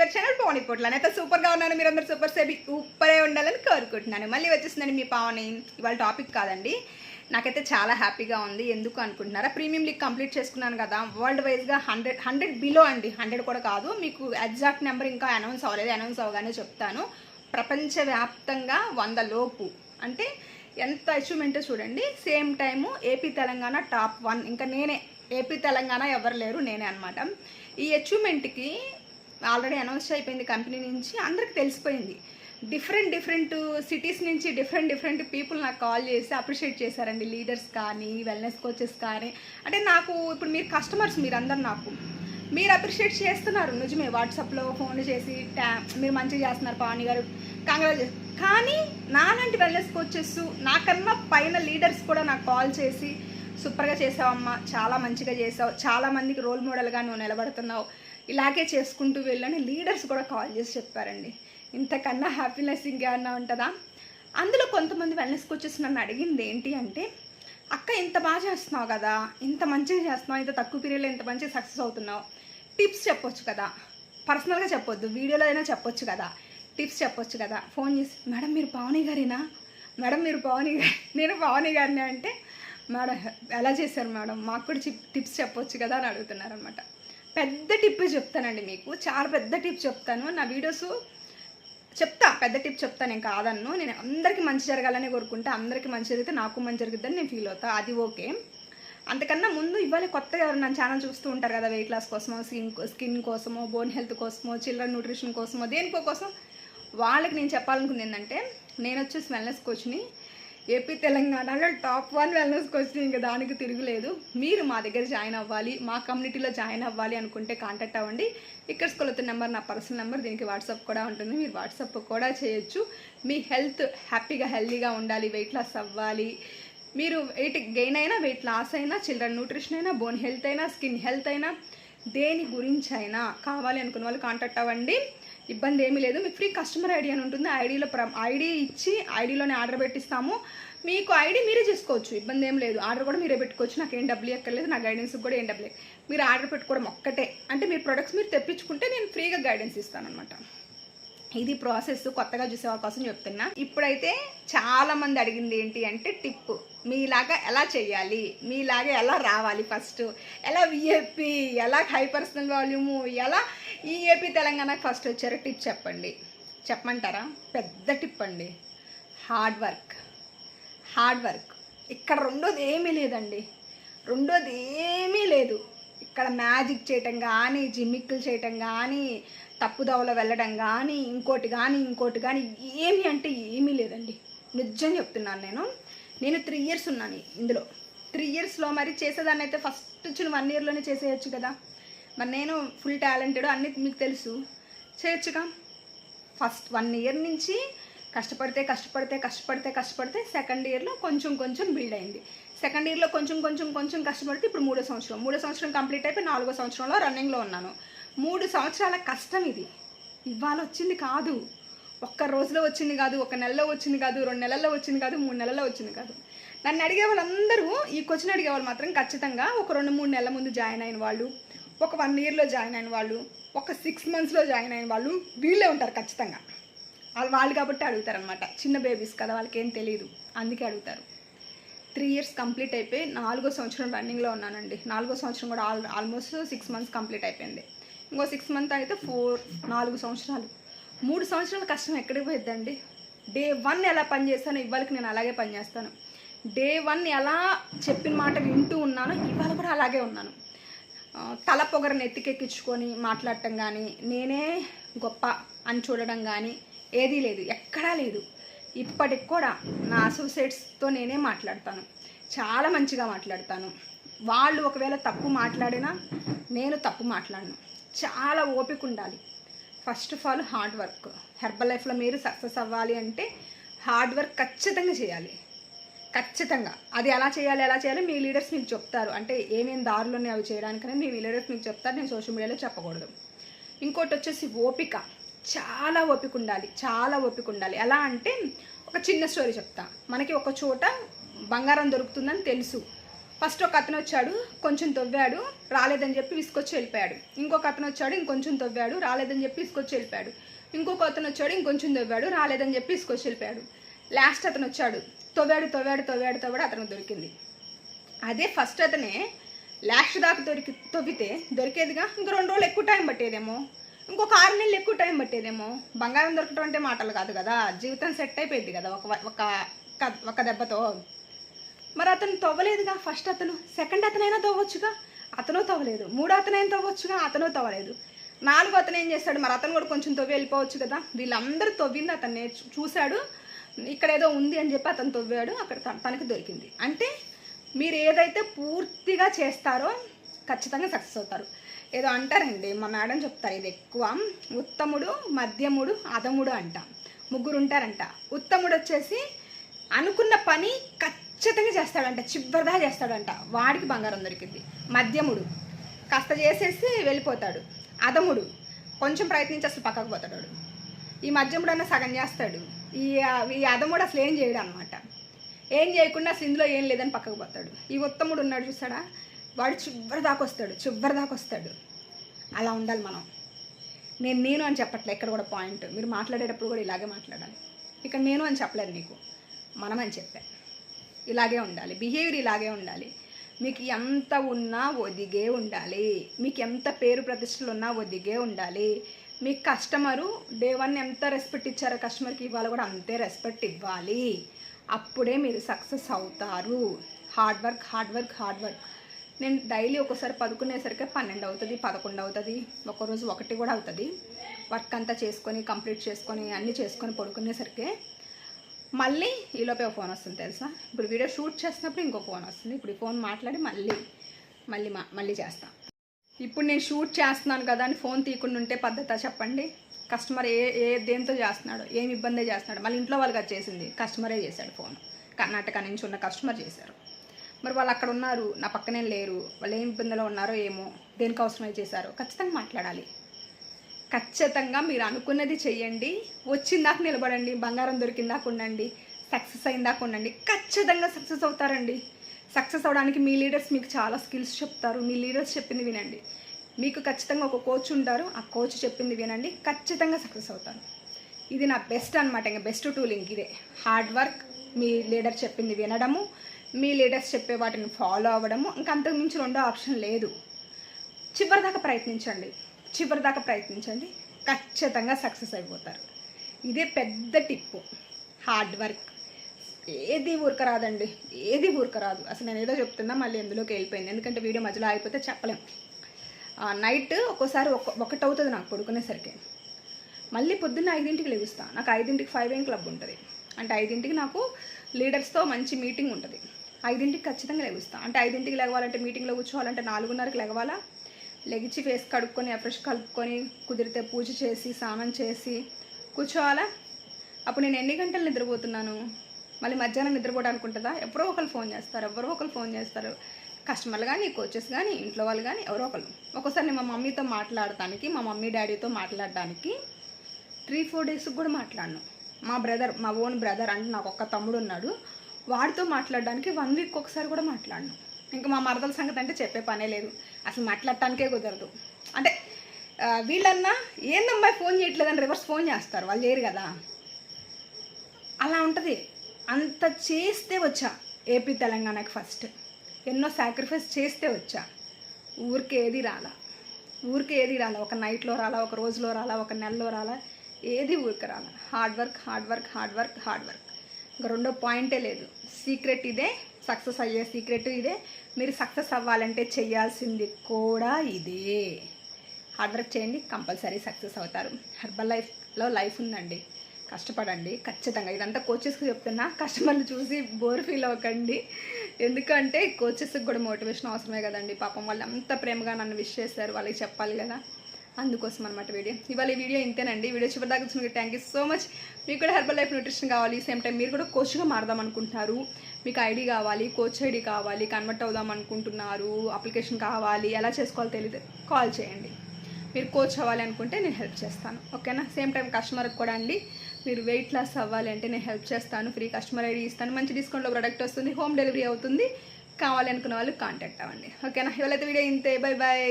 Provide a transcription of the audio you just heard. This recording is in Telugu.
యువర్ ఛానల్ పవన్ పొట్ల అయితే సూపర్గా ఉన్నాను మీరందరూ సూపర్ సేబి ఉప్పరే ఉండాలని కోరుకుంటున్నాను. మళ్ళీ వచ్చేసిందండి మీ పావని. ఇవాళ టాపిక్ కాదండి. నాకైతే చాలా హ్యాపీగా ఉంది. ఎందుకు అనుకుంటున్నారా? ప్రీమియం లీగ్ కంప్లీట్ చేసుకున్నాను కదా. వరల్డ్ వైజ్గా హండ్రెడ్ హండ్రెడ్ బిలో అండి. హండ్రెడ్ కూడా కాదు. మీకు ఎగ్జాక్ట్ నెంబర్ ఇంకా అనౌన్స్ అవ్వలేదు. అనౌన్స్ అవ్వగానే చెప్తాను. ప్రపంచవ్యాప్తంగా వంద లోపు. అంటే ఎంత అచీవ్మెంట్ చూడండి. Same time AP Telangana top one. ఇంకా నేనే ఏపీ తెలంగాణ ఎవరు లేరు నేనే అనమాట ఈ అచీవ్మెంట్కి ఆల్రెడీ అనౌన్స్ అయిపోయింది కంపెనీ నుంచి అందరికి తెలిసిపోయింది. డిఫరెంట్ డిఫరెంట్ సిటీస్ నుంచి డిఫరెంట్ డిఫరెంట్ పీపుల్ నాకు కాల్ చేసి అప్రిషియేట్ చేశారండి. లీడర్స్ కానీ వెల్నెస్ కోచెస్ కానీ. అంటే నాకు ఇప్పుడు మీరు కస్టమర్స్ మీరందరు నాకు. మీరు అప్రిషియేట్ చేస్తున్నారు. నిజమే వాట్సాప్లో ఫోన్ చేసి ట్యా మీరు మంచిగా చేస్తున్నారు పావని గారు. కంగ్రాచులేషన్ కానీ నాలాంటి వెల్నెస్ కోచెస్ నాకన్నా పైన లీడర్స్ కూడా నాకు కాల్ చేసి సూపర్గా చేసావమ్మా చాలా మంచిగా చేసావు. చాలా మందికి రోల్ మోడల్గా నువ్వు నిలబడుతున్నావు. ఇలాగే చేసుకుంటూ వెళ్ళని లీడర్స్ కూడా కాల్ చేసి చెప్పారండి. ఇంతకన్నా హ్యాపీనెస్ ఇంకేమన్నా ఉంటుందా? అందులో కొంతమంది వెల్నెస్ కోచెస్ నన్ను అడిగింది ఏంటి అంటే అక్క ఇంత బాగా చేస్తున్నావు కదా ఇంత మంచిగా చేస్తున్నావు ఇంత తక్కువ పీరియడ్లో ఇంత మంచిగా సక్సెస్ అవుతున్నావు. టిప్స్ చెప్పొచ్చు కదా. పర్సనల్గా చెప్పొద్దు వీడియోలో అయినా చెప్పొచ్చు కదా. టిప్స్ చెప్పొచ్చు కదా. ఫోన్ చేసి మేడం మీరు పావని గారేనా? మేడం మీరు పావని గారి నేను పావని గారిని అంటే మేడం ఎలా చేశారు మేడం? మాకు కూడా చిప్ టిప్స్ చెప్పొచ్చు కదా అని అడుగుతున్నారనమాట పెద్ద టిప్ చెప్తానండి మీకు. చాలా పెద్ద టిప్ చెప్తాను. నా వీడియోస్ చెప్తా పెద్ద టిప్ చెప్తా నేను కాదన్ను. నేను అందరికీ మంచి జరగాలని కోరుకుంటే. అందరికీ మంచి జరిగితే నాకు మంచి జరుగుతుందని నేను ఫీల్ అవుతా. అది ఓకే. అంతకన్నా ముందు ఇవాళ కొత్తగా ఎవరు నా ఛానల్ చూస్తూ ఉంటారు కదా వెయిట్ లాస్ కోసమో స్కిన్ స్కిన్ కోసమో బోన్ హెల్త్ కోసమో చిల్డ్రన్ న్యూట్రిషన్ కోసమో దేనికో కోసం వాళ్ళకి నేను చెప్పాలనుకుంది ఏంటంటే నేను వచ్చేసి వెల్నెస్ కోచ్ని ఏపీ తెలంగాణలో టాప్ వన్ వెల్నెస్ కోచ్ ఇంకా దానికి తిరుగులేదు. మీరు మా దగ్గర జాయిన్ అవ్వాలి మా కమ్యూనిటీలో జాయిన్ అవ్వాలి అనుకుంటే కాంటాక్ట్ అవ్వండి. ఇక్కడ స్కూల్ నెంబర్ నా పర్సనల్ నెంబర్ దీనికి వాట్సాప్ కూడా ఉంటుంది. మీరు వాట్సాప్ కూడా చేయొచ్చు. మీ హెల్త్ హ్యాపీగా హెల్తీగా ఉండాలి వెయిట్ లాస్ అవ్వాలి. మీరు వెయిట్ గెయిన్ అయినా వెయిట్ లాస్ అయినా చిల్డ్రన్ న్యూట్రిషన్ అయినా బోన్ హెల్త్ అయినా స్కిన్ హెల్త్ అయినా దేని గురించి అయినా కావాలి అనుకున్న వాళ్ళు కాంటాక్ట్ అవ్వండి. ఇబ్బంది ఏమీ లేదు. మీకు ఫ్రీ కస్టమర్ ఐడి అని ఉంటుంది. ఐడిలో ప్ర ఐడి ఇచ్చి ఐడిలోనే ఆర్డర్ పెట్టిస్తాము. మీకు ఐడి మీరే చేసుకోవచ్చు. ఇబ్బంది ఏం లేదు. ఆర్డర్ కూడా మీరే పెట్టుకోవచ్చు. నాకు ఏం డబ్బులు ఎక్కర్లేదు. నా గైడెన్స్ కూడా ఏం డబ్బులు మీరు ఆర్డర్ పెట్టుకోవడం ఒక్కటే. అంటే మీ ప్రొడక్ట్స్ మీరు తెప్పించుకుంటే నేను ఫ్రీగా గైడెన్స్ ఇస్తాను అనమాట ఇది ప్రాసెస్ కొత్తగా చూసే కోసం చెప్తున్నా. ఇప్పుడైతే చాలా మంది అడిగింది ఏంటి అంటే టిప్. మీలాగా ఎలా చేయాలి? మీలాగా ఎలా రావాలి ఫస్ట్? ఎలా విఏపి ఎలా హై పర్సనల్ వాల్యూము? ఎలా ఈఏపి తెలంగాణకు ఫస్ట్ వచ్చారో టిప్ చెప్పండి. చెప్పమంటారా? పెద్ద టిప్ అండి. Hard work. Hard work. ఇక్కడ రెండోది ఏమీ లేదండి. రెండోది ఏమీ లేదు. ఇక్కడ మ్యాజిక్ చేయటం కానీ జిమ్మిక్కులు చేయటం కానీ తప్పుదవలో వెళ్ళడం కానీ ఇంకోటి కానీ ఇంకోటి కానీ ఏమి అంటే ఏమీ లేదండి. నిజం చెప్తున్నాను నేను. నేను త్రీ ఇయర్స్ ఉన్నాను ఇందులో. త్రీ ఇయర్స్లో మరి చేసేదాన్ని అయితే ఫస్ట్ వచ్చిన వన్ ఇయర్లోనే చేసేయచ్చు కదా. మరి నేను ఫుల్ టాలెంటెడ్ అన్నీ మీకు తెలుసు. చేయొచ్చుగా. ఫస్ట్ వన్ ఇయర్ నుంచి కష్టపడితే కష్టపడితే కష్టపడితే కష్టపడితే సెకండ్ ఇయర్లో కొంచెం కొంచెం బిల్డ్ అయింది. సెకండ్ ఇయర్లో కొంచెం కొంచెం కొంచెం కష్టపడితే ఇప్పుడు మూడో సంవత్సరం. మూడో సంవత్సరం కంప్లీట్ అయిపోయి నాలుగో సంవత్సరంలో రన్నింగ్లో ఉన్నాను. మూడు సంవత్సరాల కష్టం ఇది. ఇవాళ వచ్చింది కాదు. ఒక్క రోజులో వచ్చింది కాదు ఒక నెలలో వచ్చింది కాదు రెండు నెలల్లో వచ్చింది కాదు మూడు నెలల్లో వచ్చింది కాదు. నన్ను అడిగే వాళ్ళందరూ ఈ క్వశ్చన్ అడిగే వాళ్ళు మాత్రం ఖచ్చితంగా ఒక రెండు మూడు నెలల ముందు జాయిన్ అయిన వాళ్ళు ఒక వన్ ఇయర్లో జాయిన్ అయిన వాళ్ళు ఒక సిక్స్ మంత్స్లో జాయిన్ అయిన వాళ్ళు వీళ్ళే ఉంటారు ఖచ్చితంగా. వాళ్ళు వాళ్ళు కాబట్టి అడుగుతారనమాట చిన్న బేబీస్ కదా వాళ్ళకి ఏం తెలియదు అందుకే అడుగుతారు. త్రీ ఇయర్స్ కంప్లీట్ అయిపోయి నాలుగో సంవత్సరం రన్నింగ్లో ఉన్నానండి. నాలుగో సంవత్సరం కూడా all almost six months complete అయిపోయింది. ఇంకో సిక్స్ మంత్ అయితే ఫోర్ నాలుగు సంవత్సరాలు. మూడు సంవత్సరాల కష్టం ఎక్కడికి పోయిద్దండి? డే వన్ ఎలా పనిచేస్తానో ఇవాళకి నేను అలాగే పనిచేస్తాను డే వన్ ఎలా చెప్పిన మాట వింటూ ఉన్నానో ఇవాళ కూడా అలాగే ఉన్నాను. తల పొగరని ఎత్తికెక్కించుకొని మాట్లాడటం కానీ నేనే గొప్ప అని చూడడం కానీ ఏదీ లేదు. ఎక్కడా లేదు. ఇప్పటికి కూడా నా అసోసియేట్స్తో నేనే మాట్లాడతాను. చాలా మంచిగా మాట్లాడతాను. వాళ్ళు ఒకవేళ తప్పు మాట్లాడినా నేను తప్పు మాట్లాడను. చాలా ఓపిక ఉండాలి. First of all hard work herbal లైఫ్లో మీరు సక్సెస్ అవ్వాలి అంటే హార్డ్ వర్క్ ఖచ్చితంగా చేయాలి. ఖచ్చితంగా. అది ఎలా చేయాలి ఎలా చేయాలి మీ లీడర్స్ మీకు చెప్తారు. అంటే ఏమేమి దారులు ఉన్నాయి అవి చేయడానికనే మీ లీడర్స్ మీకు చెప్తారు. నేను సోషల్ మీడియాలో చెప్పకూడదు. ఇంకోటి వచ్చేసి ఓపిక. చాలా ఓపిక ఉండాలి చాలా ఓపిక ఉండాలి. ఎలా అంటే ఒక చిన్న స్టోరీ చెప్తా. మనకి ఒక చోట బంగారం దొరుకుతుందని తెలుసు. ఫస్ట్ ఒక అతను వచ్చాడు కొంచెం తవ్వాడు రాలేదని చెప్పి విసుకొచ్చి వెళ్ళిపోయాడు. ఇంకొక అతను వచ్చాడు ఇంకొంచెం తవ్వాడు రాలేదని చెప్పి విసుకొచ్చి వెళ్ళిపోయాడు. ఇంకొక అతను వచ్చాడు ఇంకొంచెం తవ్వాడు రాలేదని చెప్పి విసుకొచ్చి వెళ్ళిపోయాడు. లాస్ట్ అతను వచ్చాడు తవ్వాడు తవ్వాడు తవ్వాడు తవ్వాడు అతను దొరికింది. అదే ఫస్ట్ అతనే లాస్ట్ దాకా దొరికి తవ్వితే దొరికేదిగా? ఇంక రెండు రోజులు ఎక్కువ టైం పట్టేదేమో. ఇంకొక ఆరు నెలలు ఎక్కువ టైం పట్టేదేమో? బంగారం దొరకటం అంటే మాటలు కాదు కదా. జీవితం సెట్ అయిపోయింది కదా ఒక ఒక ఒక- దెబ్బతో. మరి అతను తవ్వలేదుగా ఫస్ట్ అతను. సెకండ్ అతనైనా తవ్వచ్చుగా? అతను తవ్వలేదు. మూడో అతనైనా తవ్వచ్చుగా? అతను తవ్వలేదు. నాలుగో అతను ఏం చేస్తాడు? మరి అతను కూడా కొంచెం తవ్వి వెళ్ళిపోవచ్చు కదా. వీళ్ళందరూ తవ్వింది అతన్ని చూశాడు. ఇక్కడ ఏదో ఉంది అని చెప్పి అతను తవ్వాడు. అక్కడ తనకి దొరికింది. అంటే మీరు ఏదైతే పూర్తిగా చేస్తారో ఖచ్చితంగా సక్సెస్ అవుతారు. ఏదో అంటారండి మా మేడం చెప్తారు ఇది ఎక్కువ. ఉత్తముడు మధ్యముడు అధముడు అంట. ముగ్గురు ఉంటారంట. ఉత్తముడు వచ్చేసి అనుకున్న పని ఖచ్చితంగా చేస్తాడంట చివరిదా చేస్తాడంట. వాడికి బంగారం దొరికింది మధ్యముడు కాస్త చేసేసి వెళ్ళిపోతాడు. అధముడు కొంచెం ప్రయత్నించి అసలు పక్కకు పోతాడు. ఈ మధ్యముడు అన్న సగం చేస్తాడు. ఈ ఈ అధముడు అసలు ఏం చేయడు అనమాట ఏం చేయకుండా అసలు ఇందులో ఏం లేదని పక్కకు పోతాడు. ఈ ఉత్తముడు ఉన్నాడు చూసాడా? వాడు చివరి దాకా వస్తాడు చివరి దాకా వస్తాడు. అలా ఉండాలి మనం. నేను నేను అని చెప్పట్లే ఇక్కడ కూడా పాయింట్. మీరు మాట్లాడేటప్పుడు కూడా ఇలాగే మాట్లాడాలి. ఇక్కడ నేను అని చెప్పలేదు మీకు మనం అని చెప్పా. ఇలాగే ఉండాలి. బిహేవియర్ ఇలాగే ఉండాలి. మీకు ఎంత ఉన్నా ఒదిగే ఉండాలి. మీకు ఎంత పేరు ప్రతిష్టలు ఉన్నా ఒదిగే ఉండాలి. మీ కస్టమరు డే వన్ ఎంత రెస్పెక్ట్ ఇచ్చారో కస్టమర్కి ఇవ్వాలి కూడా అంతే రెస్పెక్ట్ ఇవ్వాలి. అప్పుడే మీరు సక్సెస్ అవుతారు. Hard work hard work hard work. నేను డైలీ ఒక్కోసారి పదుకునేసరికి పన్నెండు అవుతుంది పదకొండు అవుతుంది. ఒకరోజు ఒకటి కూడా అవుతుంది. వర్క్ అంతా చేసుకొని కంప్లీట్ చేసుకొని అన్నీ చేసుకొని పడుకునేసరికి మళ్ళీ ఈలోపే ఒక ఫోన్ వస్తుంది తెలుసా? ఇప్పుడు వీడియో షూట్ చేసినప్పుడు ఇంకో ఫోన్ వస్తుంది. ఇప్పుడు ఈ ఫోన్ మాట్లాడి మళ్ళీ మళ్ళీ మా మళ్ళీ చేస్తాను ఇప్పుడు నేను షూట్ చేస్తున్నాను కదా అని ఫోన్ తీయకుండా ఉంటే పద్ధత చెప్పండి? కస్టమర్ ఏ ఏ దేంతో చేస్తున్నాడు? ఏం ఇబ్బంది చేస్తున్నాడు? మళ్ళీ ఇంట్లో వాళ్ళకి అది చేసింది. కస్టమరే చేశాడు ఫోన్. కర్ణాటక నుంచి ఉన్న కస్టమర్ చేశారు. మరి వాళ్ళు అక్కడ ఉన్నారు నా పక్కనే లేరు వాళ్ళు ఏం ఇబ్బందిలో ఉన్నారో ఏమో దేనికి అవసరమై చేశారో ఖచ్చితంగా మాట్లాడాలి. ఖచ్చితంగా మీరు అనుకున్నది చెయ్యండి వచ్చిందాక నిలబడండి బంగారం దొరికిందాక ఉండండి సక్సెస్ అయిందాక ఉండండి ఖచ్చితంగా సక్సెస్ అవుతారండి. సక్సెస్ అవడానికి మీ లీడర్స్ మీకు చాలా స్కిల్స్ చెప్తారు మీ లీడర్స్ చెప్పింది వినండి. మీకు ఖచ్చితంగా ఒక కోచ్ ఉంటారు ఆ కోచ్ చెప్పింది వినండి ఖచ్చితంగా సక్సెస్ అవుతారు. ఇది నా బెస్ట్ అనమాట ఇంకా బెస్ట్ టూలింగ్ ఇదే. హార్డ్ వర్క్ మీ లీడర్ చెప్పింది వినడము మీ లీడర్స్ చెప్పే వాటిని ఫాలో అవ్వడము. ఇంకా అంతకుమించి రెండో ఆప్షన్ లేదు. చివరి దాకా ప్రయత్నించండి. చివరి దాకా ప్రయత్నించండి. ఖచ్చితంగా సక్సెస్ అయిపోతారు. ఇదే పెద్ద టిప్పు. హార్డ్ వర్క్ ఏది ఊరక రాదండి. ఏది ఊరక రాదు. అసలు నేను ఏదో చెప్తున్నా మళ్ళీ ఎందులోకి వెళ్ళిపోయింది. ఎందుకంటే వీడియో మధ్యలో అయిపోతే చెప్పలేం. నైట్ ఒక్కోసారి ఒక ఒకటి అవుతుంది నాకు పడుకునేసరికి. మళ్ళీ పొద్దున్న ఐదింటికి లెగుస్తా. నాకు ఐదింటికి ఫైవ్ ఏం క్లబ్ ఉంటుంది. అంటే ఐదింటికి నాకు లీడర్స్తో మంచి మీటింగ్ ఉంటుంది. ఐదింటికి ఖచ్చితంగా లెగుస్తా. అంటే ఐదింటికి లెగవాలంటే మీటింగ్లో కూర్చోవాలంటే నాలుగున్నరకి లెగవాలా లెగిచి ఫేస్ కడుక్కొని ఫ్రెష్ కలుపుకొని కుదిరితే పూజ చేసి స్నానం చేసి కూర్చోవాలా? అప్పుడు నేను ఎన్ని గంటలు నిద్రపోతున్నాను? మళ్ళీ మధ్యాహ్నం నిద్రపోవడానికి ఉంటుందా? ఎవరో ఒకరు ఫోన్ చేస్తారు ఎవరో ఒకరు ఫోన్ చేస్తారు. కస్టమర్లు కానీ కోచెస్ కానీ ఇంట్లో వాళ్ళు కానీ ఎవరో ఒకరు ఒక్కోసారి నేను మా మమ్మీతో మాట్లాడటానికి మా మమ్మీ డాడీతో మాట్లాడడానికి త్రీ ఫోర్ డేస్కి కూడా మాట్లాడను. మా బ్రదర్ మా ఓన్ బ్రదర్ అంటే నాకు ఒక్క తమ్ముడు ఉన్నాడు. వాడితో మాట్లాడడానికి వన్ వీక్ ఒకసారి కూడా మాట్లాడను. ఇంకా మా మరదల సంగతి అంటే చెప్పే పనే లేదు. అసలు మాట్లాడటానికే కుదరదు. అంటే వీళ్ళన్నా ఏందమ్మాయి ఫోన్ చేయట్లేదని రివర్స్ ఫోన్ చేస్తారు. వాళ్ళు చేయరు కదా. అలా ఉంటుంది. అంత చేస్తే వచ్చా. ఏపీ తెలంగాణకి ఫస్ట్ ఎన్నో సాక్రిఫైస్ చేస్తే వచ్చా. ఊరికేది ఏది రాలా. ఊరికేది ఏది రాలా. ఒక నైట్లో రాలా ఒక రోజులో రాలా ఒక నెలలో రాలా. ఏది ఊరికి రాలా. Hard work hard work hard work hard work ఇంకా రెండో పాయింటే లేదు. సీక్రెట్ ఇదే సక్సెస్ అయ్యే సీక్రెట్ ఇదే. మీరు సక్సెస్ అవ్వాలంటే చేయాల్సింది కూడా ఇదే. హార్డ్ వర్క్ చేయండి కంపల్సరీ సక్సెస్ అవుతారు. హెర్బల్ లైఫ్లో లైఫ్ ఉందండి. కష్టపడండి ఖచ్చితంగా. ఇదంతా కోచెస్కి చెప్తున్నా. కస్టమర్లు చూసి బోర్ ఫీల్ అవ్వకండి. ఎందుకంటే కోచెస్కి కూడా మోటివేషన్ అవసరమే కదండి. పాపం వాళ్ళు అంత ప్రేమగా నన్ను విష్ చేశారు వాళ్ళకి చెప్పాలి కదా. అందుకోసం అనమాట వీడియో. ఇవాళ ఈ వీడియో ఇంతేనండి. వీడియో చివరి దాకా వచ్చినందుకు థ్యాంక్ యూ సో మచ్ మీకు కూడా హెర్బల్ లైఫ్ న్యూట్రిషన్ కావాలి సేమ్ టైం మీరు కూడా కోచ్గా మారదాం అనుకుంటున్నారు. మీకు ఐడి కావాలి కోచ్ ఐడి కావాలి కన్వర్ట్ అవుదాం అనుకుంటున్నారు అప్లికేషన్ కావాలి ఎలా చేసుకోవాలో తెలియదు కాల్ చేయండి. మీరు కోచ్ అవ్వాలి అనుకుంటే నేను హెల్ప్ చేస్తాను. ఓకేనా సేమ్ టైం కస్టమర్కి కూడా అండి. మీరు వెయిట్ లాస్ అవ్వాలి అంటే నేను హెల్ప్ చేస్తాను. ఫ్రీ కస్టమర్ ఐడి ఇస్తాను. మంచి డిస్కౌంట్లో ప్రొడక్ట్ వస్తుంది హోమ్ డెలివరీ అవుతుంది. కావాలి అనుకున్న వాళ్ళు కాంటాక్ట్ అవ్వండి. ఓకేనా ఇవాళ వీడియో ఇంతే. Bye bye